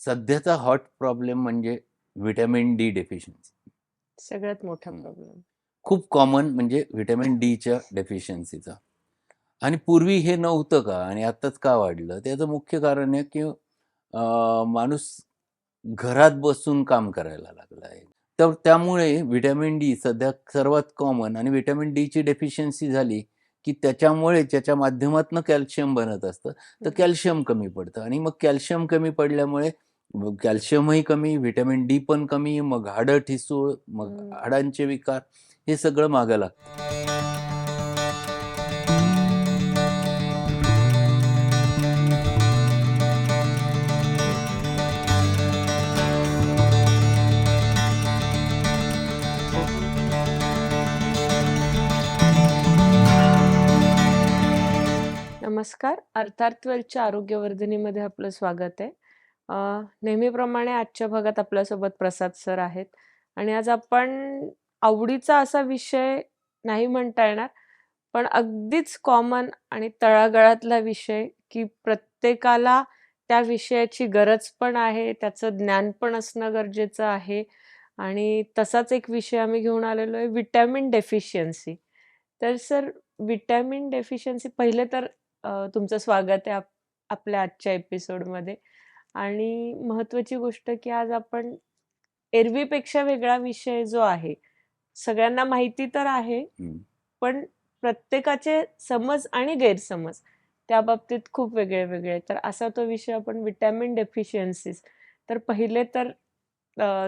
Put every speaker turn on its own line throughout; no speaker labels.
सध्याचा hot problem म्हणजे vitamin D deficiency
सगळ्यात मोठा. प्रॉब्लेम
खूप कॉमन म्हणजे व्हिटॅमिन डीच्या डेफिशियन्सीचा आणि पूर्वी हे नव्हतं का? आणि आत्ताच का वाढलं? त्याचं मुख्य कारण आहे की माणूस घरात बसून काम करायला लागला आहे तर त्यामुळे व्हिटॅमिन डी सध्या सर्वात कॉमन आणि व्हिटॅमिन डीची डेफिशियन्सी झाली की त्याच्यामुळे ज्याच्या माध्यमातून कॅल्शियम बनत असतं तर. कॅल्शियम कमी पडतं. आणि मग कॅल्शियम कमी पडल्यामुळे कॅल्शियमही कमी व्हिटॅमिन डी पण कमी मग हाडं ठिसूळ मग. हाडांचे विकार हे सगळं मागं लागतं.
नमस्कार. अर्थार्थवेलच्या आरोग्यवर्धिनीमध्ये आपलं स्वागत आहे. अ, नेहमीप्रमाणे आजच्या भागात आपल्यासोबत प्रसाद सर आहेत आणि आज आपण आवडीचा असा विषय नाही म्हणता येणार पण अगदीच कॉमन आणि तळागाळातला विषय की प्रत्येकाला त्या विषयाची गरज पण आहे त्याचं ज्ञान पण असणं गरजेचं आहे आणि तसाच एक विषय आम्ही घेऊन आलेलो आहे विटॅमिन डेफिशियन्सी तर सर विटॅमिन डेफिशियन्सी पहिले तर अ, तुमचं स्वागत आहे आप आपल्या आजच्या एपिसोडमध्ये आणि महत्त्वाची गोष्ट की आज आपण एरवीपेक्षा वेगळा विषय जो आहे सगळ्यांना माहिती तर आहे. पण प्रत्येकाचे समज आणि गैरसमज त्या बाबतीत खूप वेगळे वेगळे. तर असा तो विषय आपण विटॅमिन डेफिशियन्सीज तर पहिले तर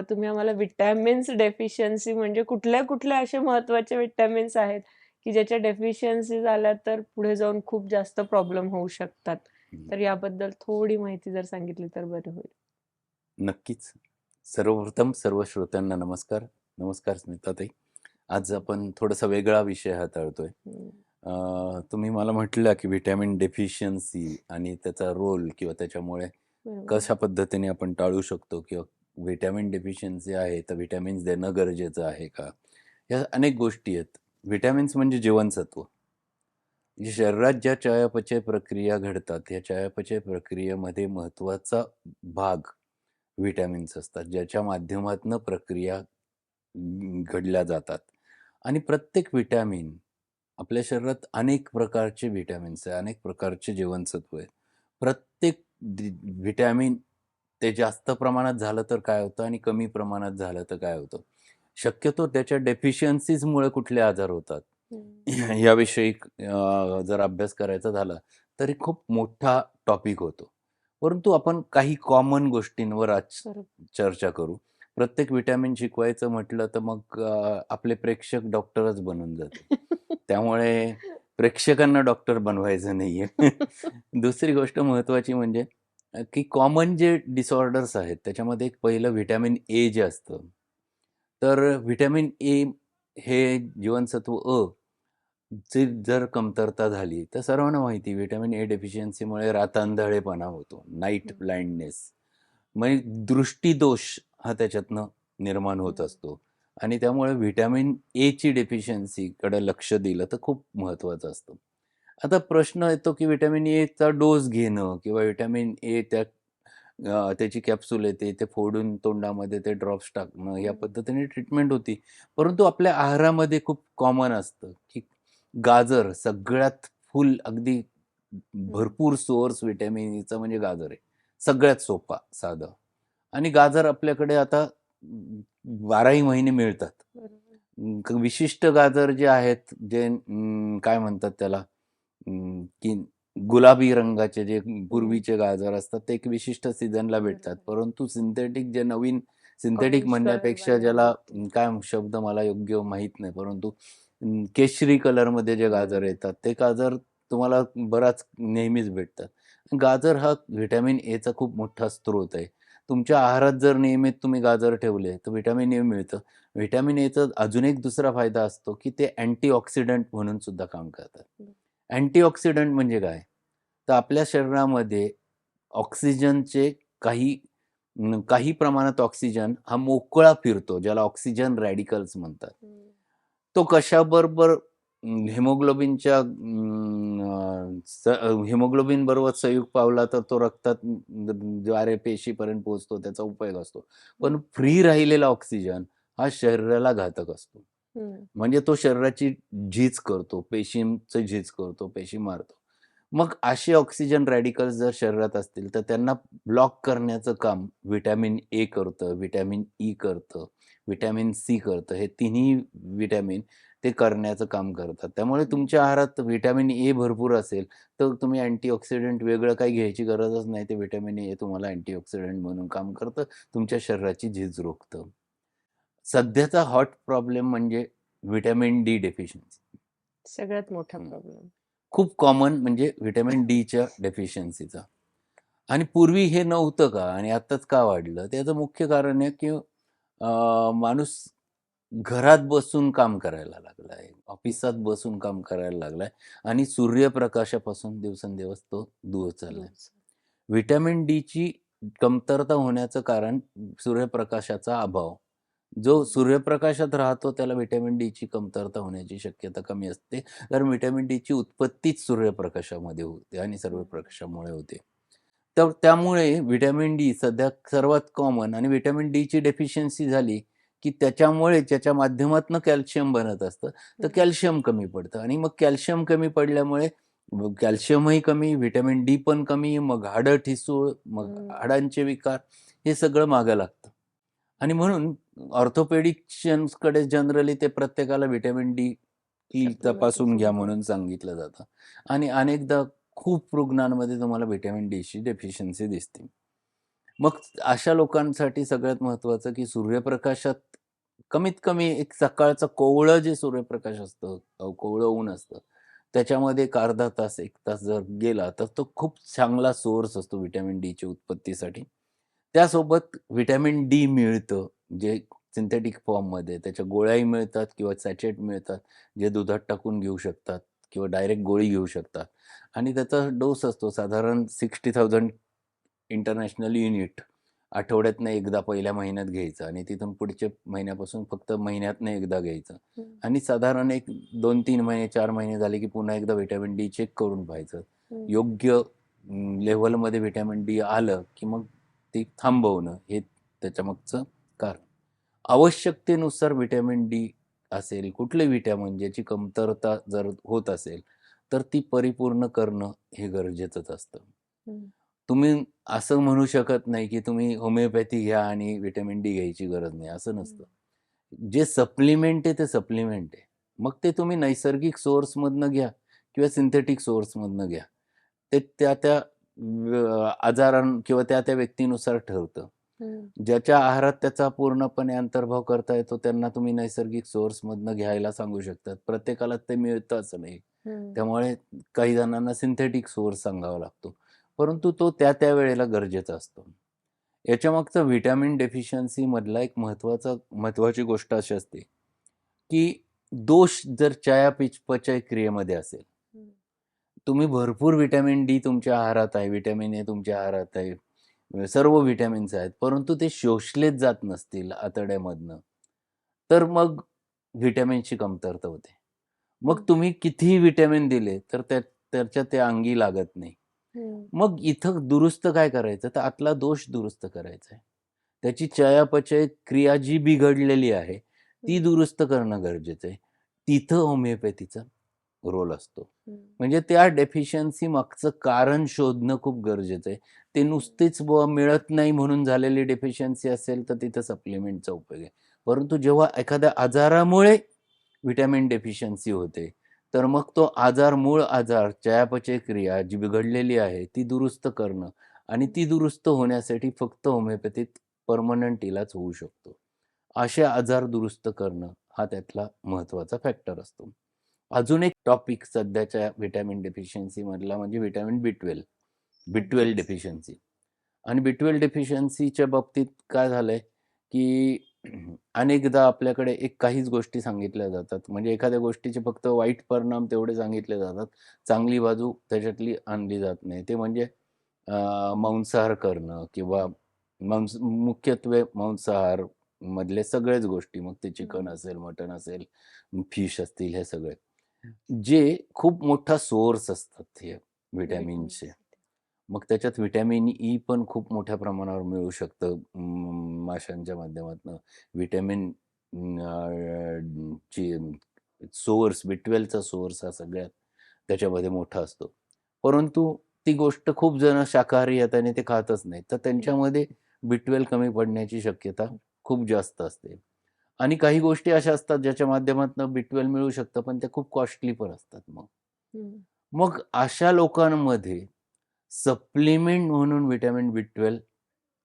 तुम्ही आम्हाला विटॅमिन्स डेफिशियन्सी म्हणजे कुठल्या कुठल्या असे महत्त्वाचे विटॅमिन्स आहेत की ज्याच्या डेफिशियन्सीज आल्या तर पुढे जाऊन खूप जास्त प्रॉब्लेम होऊ शकतात. तर याबद्दल थोडी माहिती जर सांगितली तर बरं होईल.
नक्कीच. सर्वप्रथम सर्व श्रोत्यांना नमस्कार. नमस्कार स्मिताताई. आज आपण थोडासा वेगळा विषय हाताळतोय तुम्ही मला म्हटलं की व्हिटॅमिन डेफिशियन्सी आणि त्याचा रोल किंवा त्याच्यामुळे कशा पद्धतीने आपण टाळू शकतो किंवा व्हिटॅमिन डेफिशियन्सी आहे तर व्हिटॅमिन्स देणं गरजेचं आहे का? या अनेक गोष्टी आहेत. व्हिटॅमिन्स म्हणजे जीवनसत्व. जी शरीरात ज्या चयापचय प्रक्रिया घडतात या चयापचय प्रक्रियेमध्ये महत्त्वाचा भाग व्हिटॅमिन्स असतात ज्याच्या माध्यमातून प्रक्रिया अं, घडल्या जातात. आणि प्रत्येक व्हिटॅमिन आपल्या शरीरात अनेक प्रकारचे व्हिटॅमिन्स आहे अनेक प्रकारचे जीवनसत्व आहे. प्रत्येक दि- व्हिटॅमिन ते जास्त प्रमाणात झालं तर काय होतं आणि कमी प्रमाणात झालं तर काय होतं? शक्यतो त्याच्या डेफिशियन्सीजमुळे कुठले आजार होतात. याविषयी जर अभ्यास करायचा झाला तरी खूप मोठा टॉपिक होतो. परंतु आपण काही कॉमन गोष्टींवर आज चर्चा करू. प्रत्येक विटॅमिन शिकवायचं म्हटलं तर मग आपले प्रेक्षक डॉक्टरच बनून जाते त्यामुळे प्रेक्षकांना डॉक्टर बनवायचं नाहीये. दुसरी गोष्ट महत्वाची म्हणजे की कॉमन जे डिसऑर्डर्स आहेत त्याच्यामध्ये एक पहिलं व्हिटॅमिन ए जे असतं. तर व्हिटॅमिन ए हे जीवनसत्व अ ची जर कमतरता झाली तर सर्वांना माहिती व्हिटॅमिन ए डेफिशियन्सीमुळे रातांधळेपणा होतो नाईट. ब्लाइंडनेस म्हणजे दृष्टीदोष हा त्याच्यातनं निर्माण होत. असतो आणि त्यामुळे व्हिटॅमिन एची डेफिशियन्सीकडे लक्ष दिलं तर खूप महत्त्वाचं असतं आता प्रश्न येतो की व्हिटॅमिन एचा डोस घेणं किंवा व्हिटॅमिन ए त्या त्याची कॅप्सूल येते ते फोडून तोंडामध्ये ते ड्रॉप्स टाकणं या. पद्धतीने ट्रीटमेंट होती परंतु आपल्या आहारामध्ये खूप कॉमन असतं की गाजर सगळ्यात फुल अगदी. भरपूर सोर्स व्हिटॅमिन ईचा म्हणजे गाजर आहे. सगळ्यात सोपा साधं. आणि गाजर आपल्याकडे आता बाराही महिने मिळतात. विशिष्ट गाजर जे आहेत जे काय म्हणतात त्याला? की गुलाबी रंगाचे जे. पूर्वीचे गाजर असतात ते एक विशिष्ट सीझनला भेटतात. परंतु सिंथेटिक जे नवीन सिंथेटिक म्हणण्यापेक्षा ज्याला काय शब्द मला योग्य माहीत नाही. परंतु केशरी कलरमध्ये जे गाजर येतात ते गाजर तुम्हाला बराच नेहमीच भेटतात. गाजर हा व्हिटॅमिन एचा खूप मोठा स्रोत आहे. तुमच्या आहारात जर नियमित तुम्ही गाजर ठेवले तर व्हिटॅमिन ए मिळतं. व्हिटॅमिन एचा अजून एक दुसरा फायदा असतो की ते अँटीऑक्सिडंट म्हणून सुद्धा काम करतात. अँटीऑक्सिडंट म्हणजे काय? तर आपल्या शरीरामध्ये ऑक्सिजनचे काही काही प्रमाणात ऑक्सिजन हा मोकळा फिरतो ज्याला ऑक्सिजन रॅडिकल्स म्हणतात. तो कशाबरोबर हिमोग्लोबिनच्या हिमोग्लोबिन बरोबर संयुग पावला तर तो रक्तात द्वारे पेशीपर्यंत पोहोचतो त्याचा उपयोग असतो. पण फ्री राहिलेला ऑक्सिजन हा शरीराला घातक असतो. म्हणजे तो शरीराची झीज करतो पेशींचं झीज करतो पेशी मारतो. मग असे ऑक्सिजन रॅडिकल्स जर शरीरात असतील तर त्यांना ब्लॉक करण्याचं काम व्हिटॅमिन ए करतं व्हिटॅमिन ई करतं. व्हिटॅमिन सी करतं हे तिन्ही व्हिटॅमिन ते करण्याचं काम करतात. त्यामुळे तुमच्या आहारात व्हिटॅमिन ए भरपूर असेल तर तुम्ही अँटीऑक्सिडंट वेगळं काही घ्यायची गरजच नाही ते व्हिटॅमिन ए तुम्हाला अँटीऑक्सिडंट म्हणून काम करतं तुमच्या शरीराची झीज रोखतं. सध्याचा हॉट प्रॉब्लेम म्हणजे व्हिटॅमिन डी डेफिशियन्सी.
सगळ्यात मोठा. प्रॉब्लेम.
खूप कॉमन म्हणजे व्हिटॅमिन डीच्या डेफिशियन्सीचा. आणि पूर्वी हे नव्हतं का? आणि आत्ताच का वाढलं? त्याचं मुख्य कारण आहे की माणूस घरात बसून काम करायला लागला आहे ऑफिसात बसून काम करायला लागलाय आणि सूर्यप्रकाशापासून दिवसेंदिवस तो दूर चाललाय. व्हिटॅमिन डीची कमतरता होण्याचं कारण सूर्यप्रकाशाचा अभाव. जो सूर्यप्रकाशात राहतो त्याला व्हिटॅमिन डीची कमतरता होण्याची शक्यता कमी असते. कारण व्हिटॅमिन डीची उत्पत्तीच सूर्यप्रकाशामध्ये होते आणि सूर्यप्रकाशामुळे होते. तर त्यामुळे व्हिटॅमिन डी सध्या सर्वात कॉमन आणि व्हिटॅमिन डीची डेफिशियन्सी झाली की त्याच्यामुळे ज्याच्या माध्यमातून कॅल्शियम बनत असतं तर. कॅल्शियम कमी पडतं आणि मग कॅल्शियम कमी पडल्यामुळे कॅल्शियमही कमी व्हिटॅमिन डी पण कमी मग हाडं ठिसूळ मग. हाडांचे विकार हे सगळं मागं लागतं आणि म्हणून ऑर्थोपेडिक्शन्सकडे जनरली ते प्रत्येकाला व्हिटॅमिन डी तपासून घ्या. म्हणून सांगितलं जातं आणि अनेकदा खूप रुग्णांमध्ये तुम्हाला व्हिटॅमिन डीची डेफिशियन्सी दिसते. मग अशा लोकांसाठी सगळ्यात महत्त्वाचं की सूर्यप्रकाशात कमीत कमी एक सकाळचं कोवळं जे सूर्यप्रकाश असतं कोवळं ऊन असतं त्याच्यामध्ये एक अर्धा तास एक तास जर गेला तर तो खूप चांगला सोर्स असतो व्हिटॅमिन डीच्या उत्पत्तीसाठी. त्यासोबत व्हिटॅमिन डी मिळतं जे सिंथेटिक फॉर्ममध्ये त्याच्या गोळ्याही मिळतात किंवा सॅचेट मिळतात जे दुधात टाकून घेऊ शकतात. किंवा डायरेक्ट गोळी घेऊ शकतात आणि त्याचा डोस असतो साधारण सिक्स्टी थाउजंड इंटरनॅशनल युनिट आठवड्यातनं एकदा पहिल्या महिन्यात घ्यायचं आणि तिथून पुढच्या महिन्यापासून फक्त महिन्यातनं एकदा घ्यायचं. आणि साधारण एक दोन तीन महिने चार महिने झाले की पुन्हा एकदा व्हिटॅमिन डी चेक करून पाहायचं. योग्य लेव्हलमध्ये व्हिटॅमिन डी आलं की मग ते थांबवणं हे त्याच्यामागचं कारण आवश्यकतेनुसार व्हिटॅमिन डी असेल कुठले व्हिटॅमिन ज्याची कमतरता जर होत असेल तर ती परिपूर्ण करणं हे गरजेचंच असतं. तुम्ही असं म्हणू शकत नाही की तुम्ही होमिओपॅथी घ्या आणि व्हिटॅमिन डी घ्यायची गरज नाही असं नसतं. जे सप्लिमेंट आहे ते सप्लिमेंट आहे. मग ते तुम्ही नैसर्गिक सोर्समधनं घ्या किंवा सिंथेटिक सोर्समधनं घ्या. ते त्या त्या आजारां किंवा त्या त्या व्यक्तीनुसार ठरतं. ज्याच्या आहारात त्याचा पूर्णपणे अंतर्भाव करता येतो त्यांना तुम्ही नैसर्गिक सोर्समधनं घ्यायला सांगू शकतात. प्रत्येकाला ते मिळतं असं नाही. त्यामुळे काही जणांना सिंथेटिक सोर्स सांगावा लागतो. परंतु तो त्या त्या वेळेला गरजेचा असतो. याच्यामागचं व्हिटॅमिन डेफिशियन्सी मधला एक महत्त्वाचा महत्वाची गोष्ट अशी असते की दोष जर चयापिच पचय क्रियेमध्ये असेल. तुम्ही भरपूर व्हिटॅमिन डी तुमच्या आहारात आहे व्हिटॅमिन ए तुमच्या आहारात आहे. सर्व व्हिटॅमिन्स आहेत परंतु ते शोषलेच जात नसतील आतड्यामधनं. तर मग व्हिटॅमिनची कमतरता होते. मग
हम्म.
तुम्ही कितीही व्हिटॅमिन दिले तर त्या त्याच्या ते अंगी लागत नाही.
हम्म.
मग इथं दुरुस्त काय करायचं? तर आतला दोष दुरुस्त करायचा आहे त्याची चयापचय क्रिया जी बिघडलेली आहे ती दुरुस्त करणं गरजेचं आहे तिथं होमिओपॅथीचा रोल असतो. म्हणजे त्या डेफिशियन्सी मागचं कारण शोधणं खूप गरजेचं आहे. ते नुसतेच मिळत नाही म्हणून झालेली डेफिशियन्सी असेल तर तिथं सप्लिमेंटचा उपयोग आहे. परंतु जेव्हा एखाद्या आजारामुळे व्हिटॅमिन डेफिशियन्सी होते तर मग तो आजार मूळ आजार चयापचय क्रिया जी बिघडलेली आहे ती दुरुस्त करणं आणि ती दुरुस्त होण्यासाठी फक्त होमिओपॅथीत परमनंट इलाज होऊ शकतो. असे आजार दुरुस्त करणं हा त्यातला महत्त्वाचा फॅक्टर असतो. अजून एक टॉपिक सध्याच्या व्हिटॅमिन डेफिशियन्सी मधला म्हणजे vitamin B twelve B twelve. Deficiency आणि बी ट्वेल्व डेफिशियन्सीच्या बाबतीत काय झालंय की अनेकदा आपल्याकडे एक काहीच गोष्टी सांगितल्या जातात. म्हणजे एखाद्या गोष्टीचे फक्त वाईट परिणाम तेवढे सांगितले जातात. चांगली बाजू त्याच्यातली आणली जात नाही. ते म्हणजे मांसाहार करणं किंवा मांस मुख्यत्वे मांसाहार मधले सगळेच गोष्टी. मग ते चिकन. असेल मटन असेल फिश असतील हे सगळे. जे खूप मोठा सोर्स असतात हे व्हिटॅमिनचे. मग त्याच्यात व्हिटॅमिन ई पण खूप मोठ्या प्रमाणावर मिळू शकतं माशांच्या माध्यमातनं. व्हिटॅमिन ची सोर्स B12चा सोर्स हा सगळ्यात त्याच्यामध्ये मोठा असतो. परंतु ती गोष्ट खूप जण शाकाहारी आहेत आणि ते खातच नाहीत. तर. त्यांच्यामध्ये B12 कमी पडण्याची शक्यता खूप जास्त असते. आणि काही गोष्टी अशा असतात ज्याच्या माध्यमातनं B12 मिळू शकतं, पण त्या खूप कॉस्टली पण असतात मग. मग अशा लोकांमध्ये सप्लिमेंट म्हणून व्हिटॅमिन B12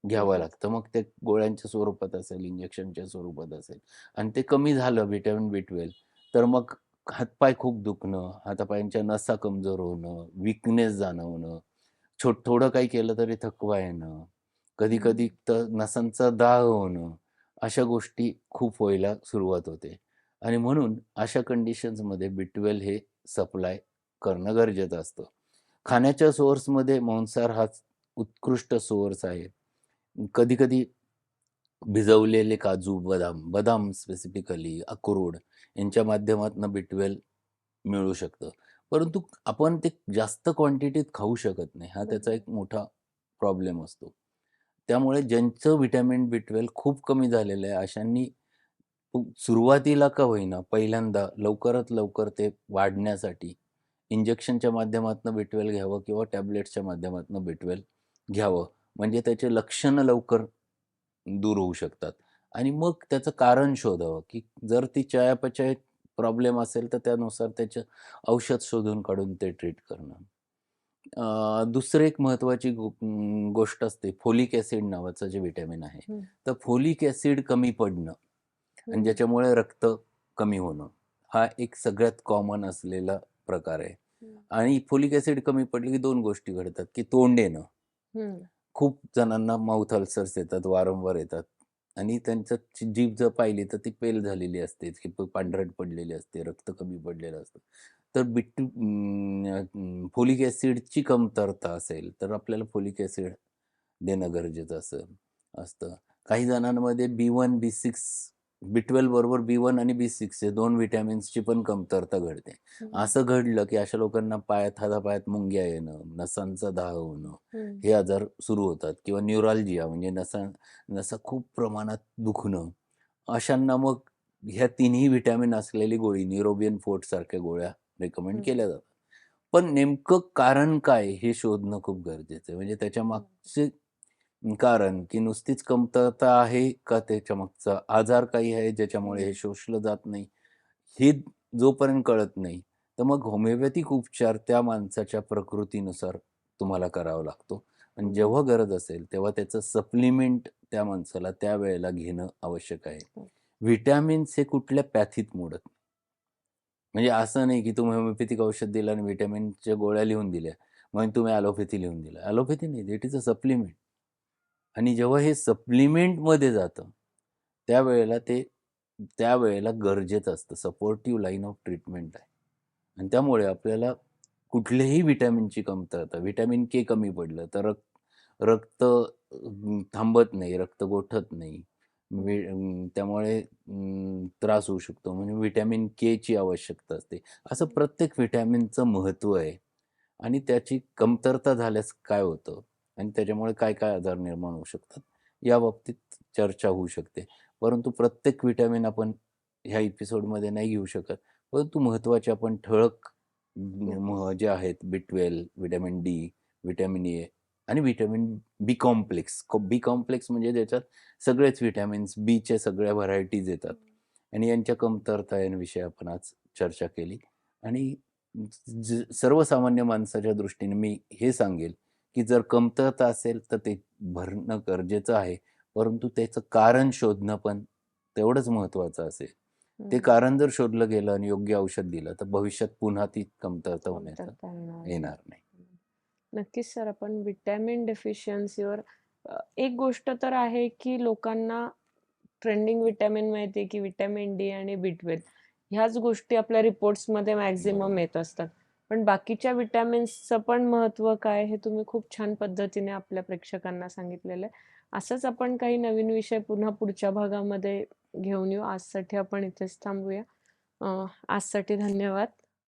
घ्यावं
हं.
लागतं. मग ते गोळ्यांच्या स्वरूपात असेल, इंजेक्शनच्या स्वरूपात असेल आणि ते कमी झालं व्हिटॅमिन B12 तर मग हातपाय खूप दुखणं, हातापायांच्या नसा कमजोर होणं, वीकनेस जाणवणं, छोट थोडं काही केलं तरी थकवा येणं, कधी-कधी
हं.
तर नसांचा दाह होणं, अशा गोष्टी खूप व्हायला सुरुवात होते. आणि म्हणून अशा कंडिशन्समध्ये B12 हे सप्लाय करणं गरजेचं असतं. खाण्याच्या सोर्समध्ये मांसाहार हाच उत्कृष्ट सोर्स आहे. कधी-कधी भिजवलेले काजू, बदाम, बदाम स्पेसिफिकली, अक्रोड यांच्या माध्यमातून बिटवेल मिळू शकतं. परंतु आपण ते जास्त क्वांटिटीत खाऊ शकत नाही. हा त्याचा एक मोठा प्रॉब्लेम असतो. त्यामुळे ज्यांचं व्हिटॅमिन B12 खूप कमी झालेलं आहे, अशांनी सुरुवातीला का होईना पहिल्यांदा लवकरात लवकर ते वाढण्यासाठी इंजेक्शनच्या माध्यमातून बी ट्वेल्व घ्यावं किंवा टॅबलेट्सच्या माध्यमातून बी ट्वेल्व घ्यावं. म्हणजे त्याचे लक्षणं लवकर दूर होऊ शकतात. आणि मग त्याचं कारण शोधावं, की जर ती चयापचय प्रॉब्लेम असेल, तर त्यानुसार त्याचं औषध शोधून काढून ते ट्रीट करणं. दुसरी एक अं, गोष्ट असते फोलिक ॲसिड नावाचं जे व्हिटॅमिन आहे. तर फोलिक ॲसिड कमी पडणं आणि. ज्याच्यामुळे रक्त कमी होणं, हा एक सगळ्यात कॉमन असलेला प्रकार आहे. आणि फोलिक ॲसिड कमी पडले की 2 गोष्टी घडतात, की तोंड येणं. खूप जणांना माउथ अल्सर्स येतात, वारंवार येतात आणि त्यांचं जीभ जर पाहिली तर ती पेल झालेली असते, की पांढरट पडलेली असते, रक्त कमी पडलेलं असतं. तर बिट फोलिक ॲसिडची कमतरता असेल, तर आपल्याला फोलिक ॲसिड देणं गरजेचं असं असतं. काही जणांमध्ये B one B six B6, B12 बरोबर B1 आणि B6 हे 2 व्हिटॅमिन्सची पण कमतरता घडते. असं घडलं, की अशा लोकांना पायात, हातापायात मुंग्या येणं, नसांचा दाह होणं,
हं.
आजार सुरू होतात किंवा न्यूरॅल्जिया म्हणजे नसा नसा खूप प्रमाणात दुखणं. अशांना मग ह्या तिन्ही व्हिटॅमिन असलेली गोळी न्यूरोबियन फोर्ट सारख्या गोळ्या रिकमेंड. केल्या जातात. पण नेमकं कारण काय हे शोधणं खूप गरजेचं आहे. म्हणजे त्याच्या. मागचे कारण, की नुसतीच कमतरता आहे का त्याच्यामागचा आजार काही आहे ज्याच्यामुळे
हं.
शोषलं जात नाही, हे जोपर्यंत कळत नाही, तर मग होमिओपॅथिक उपचार त्या माणसाच्या प्रकृतीनुसार तुम्हाला करावा लागतो. आणि
हं.
जेव्हा गरज असेल, तेव्हा त्याचं सप्लिमेंट त्या माणसाला त्यावेळेला घेणं आवश्यक आहे.
हं.
व्हिटॅमिन्स हे कुठल्या पॅथीत मोडत. म्हणजे असं नाही, की तुम्ही होमिओपॅथिक औषध दिलं आणि व्हिटॅमिनच्या गोळ्या लिहून दिल्या. मग तुम्ही ॲलोपॅथी लिहून दिलं. ॲलोपॅथी नाही, इट इज अ सप्लिमेंट. आणि जेव्हा हे सप्लिमेंटमध्ये जातं, त्यावेळेला ते त्यावेळेला गरजेचं असतं. सपोर्टिव्ह लाईन ऑफ ट्रीटमेंट आहे. आणि त्यामुळे आपल्याला कुठल्याही व्हिटॅमिनची कमतरता, व्हिटॅमिन के कमी पडलं तर रक रक्त थांबत नाही, रक्त गोठत नाही. वे त्यामुळे त्रास होऊ शकतो. म्हणजे व्हिटॅमिन केची आवश्यकता असते. असं प्रत्येक व्हिटॅमिनचं महत्त्व आहे. आणि त्याची कमतरता झाल्यास काय होतं आणि त्याच्यामुळे काय-काय आजार निर्माण होऊ शकतात, याबाबतीत चर्चा होऊ शकते. परंतु प्रत्येक व्हिटॅमिन आपण ह्या एपिसोडमध्ये नाही घेऊ शकत. परंतु महत्त्वाचे आपण ठळक. म जे आहेत B12, vitamin D, vitamin A आणि vitamin B complex. B complex म्हणजे ज्याच्यात सगळेच व्हिटॅमिन्स बीच्या सगळ्या व्हरायटीज येतात.
हं.
आणि यांच्या कमतरता यांविषयी आपण आज चर्चा केली. आणि ज सर्वसामान्य माणसाच्या दृष्टीने मी हे सांगेल, की जर कमतरता असेल तर ते भरणं गरजेचं आहे. परंतु त्याचं कारण शोधणं पण तेवढंच महत्त्वाचं असेल. ते. कारण जर शोधलं गेलं आणि योग्य औषध दिलं, तर भविष्यात पुन्हा ती कमतरता होण्याचं
येणार नाही. नक्कीच सर, आपण व्हिटॅमिन डेफिशियन्सीवर एक गोष्ट तर आहे, की लोकांना ट्रेंडिंग व्हिटॅमिन माहिती आहे, की व्हिटॅमिन डी आणि बी12 ह्याच गोष्टी आपल्या रिपोर्ट्समध्ये
बरोबर.
येत असतात. पण बाकीच्या व्हिटॅमिन्सचं पण महत्त्व काय हे तुम्ही खूप छान पद्धतीने आपल्या प्रेक्षकांना सांगितलेलं आहे. असंच आपण काही नवीन विषय पुन्हा पुढच्या भागामध्ये घेऊन येऊ. आजसाठी आपण इथेच थांबूया. आजसाठी धन्यवाद.